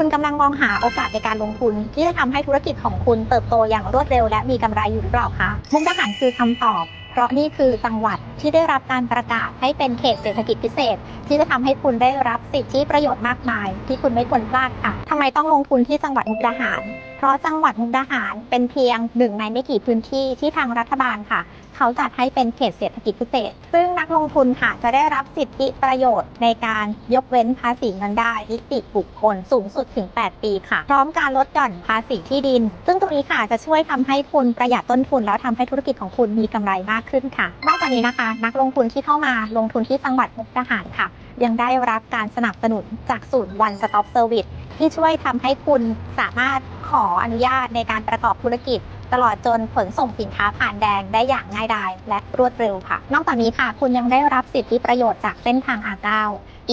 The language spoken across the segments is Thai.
คุณกำลังมองหาโอกาสในการลงทุน ที่จะทำให้ธุรกิจของคุณเติบโตอย่างรวดเร็วและมีกำไรอยู่หรือเปล่าคะมุกดาหารคือคำตอบ เพราะนี่คือจังหวัดที่ได้รับการประกาศให้เป็นเขตเศรษฐกิจพิเศษ ที่จะทำให้คุณได้รับสิทธิประโยชน์มากมาย ที่คุณไม่ควรพลาดค่ะทำไมต้องลงทุนที่จังหวัดมุกดาหาร เพราะจังหวัดมุกดาหารเป็นเพียงหนึ่งในไม่กี่พื้นที่ที่ทางรัฐบาลค่ะ เขาจัดให้เป็นเขตเศรษฐกิจพิเศษ ซึ่งนักลงทุนค่ะจะได้รับสิทธิประโยชน์ในการยกเว้นภาษีเงินได้นิติบุคคลสูงสุดถึง 8 ปีค่ะ พร้อมการลดหย่อนภาษีที่ดิน ซึ่งตรงนี้ค่ะจะช่วยทำให้คุณประหยัดต้นทุน แล้วทำให้ธุรกิจของคุณมีกำไรมากขึ้นค่ะ นอกจากนี้นะคะ นักลงทุนที่เข้ามาลงทุนที่จังหวัดมุกดาหารค่ะ ยังได้รับการสนับสนุนจากศูนย์ One Stop Service ที่ช่วยทำให้คุณสามารถขออนุญาตในการประกอบธุรกิจ ตลอดจนขนส่งสินค้าผ่านแดงได้อย่างง่ายดายและรวดเร็วค่ะ นอกจากนี้ค่ะ คุณยังได้รับสิทธิประโยชน์จากเส้นทาง R9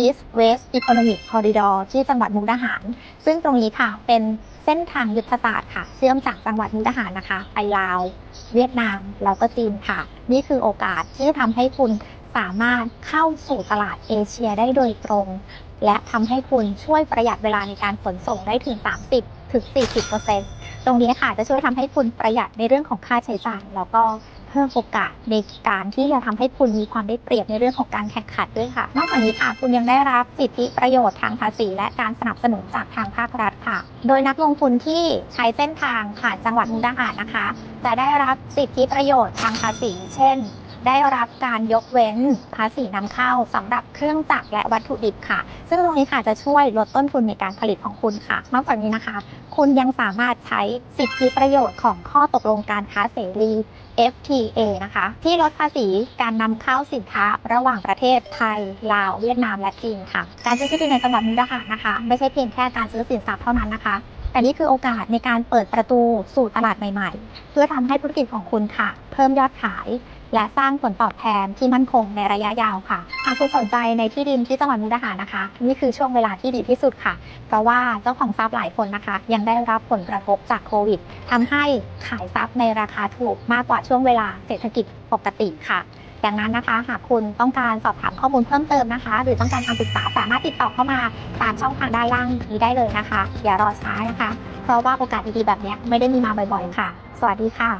East West Economic Corridor ที่จังหวัดมุกดาหาร ซึ่งตรงนี้ค่ะเป็นเส้นทางยุทธศาสตร์ค่ะ เชื่อมจากจังหวัดมุกดาหารนะคะไปลาว เวียดนามแล้วก็จีนค่ะ นี่คือโอกาสที่จะทำให้คุณสามารถเข้าสู่ตลาดเอเชียได้โดยตรง และทำให้คุณช่วยประหยัดเวลาในการขนส่งได้ถึง 30ถึง40 ตรงนี้ค่ะจะช่วยทำให้คุณประหยัดในเรื่องของค่าใช้จ่ายแล้วก็เพิ่มโอกาสในการที่จะทำให้คุณมีความได้เปรียบในเรื่องของการแข่งขันด้วยค่ะ นอกจากนี้ค่ะคุณยังได้รับสิทธิประโยชน์ทางภาษี และการสนับสนุนจากทางภาครัฐค่ะ โดยนักลงทุนที่ใช้เส้นทางผ่านจังหวัดมุกดาหารนะคะ จะได้รับสิทธิประโยชน์ทางภาษี เช่น ได้รับการยกเว้นภาษีนำเข้าสำหรับเครื่องจักรและวัตถุดิบค่ะ ซึ่งตรงนี้ค่ะจะช่วยลดต้นทุนในการผลิตของคุณค่ะ นอกจากนี้นะคะ คุณยังสามารถใช้สิทธิประโยชน์ของข้อตกลงการค้าเสรี FTA นะคะ ที่ลดภาษีการนำเข้าสินค้าระหว่างประเทศไทย ลาว เวียดนามและจีนค่ะ การซื้อที่ดินในจังหวัดมุกดาหารนะคะ ไม่ใช่เพียงแค่การซื้อสินทรัพย์เท่านั้นนะคะ แต่นี่คือโอกาสในการเปิดประตูสู่ตลาดใหม่ ๆ เพื่อทำให้ธุรกิจของคุณค่ะ เพิ่มยอดขาย และสร้างผลตอบแทนที่มั่นคงในระยะยาวค่ะหากคุณสนใจในที่ดินที่จังหวัดมุกดาหารนะคะ นี่คือช่วงเวลาที่ดีที่สุดค่ะ เพราะว่าเจ้าของทรัพย์หลายคนนะคะ ยังได้รับผลกระทบจากโควิดทำให้ขายทรัพย์ในราคาถูกมากกว่าช่วงเวลาเศรษฐกิจปกติค่ะ ดังนั้นนะคะ หากคุณต้องการสอบถามข้อมูลเพิ่มเติมนะคะ หรือต้องการคำปรึกษาสามารถติดต่อเข้ามาตามช่องทางด้านล่างนี้ได้เลยนะคะ อย่ารอช้านะคะ เพราะว่าโอกาสดีๆแบบนี้ไม่ได้มีมาบ่อยๆ ค่ะ สวัสดีค่ะ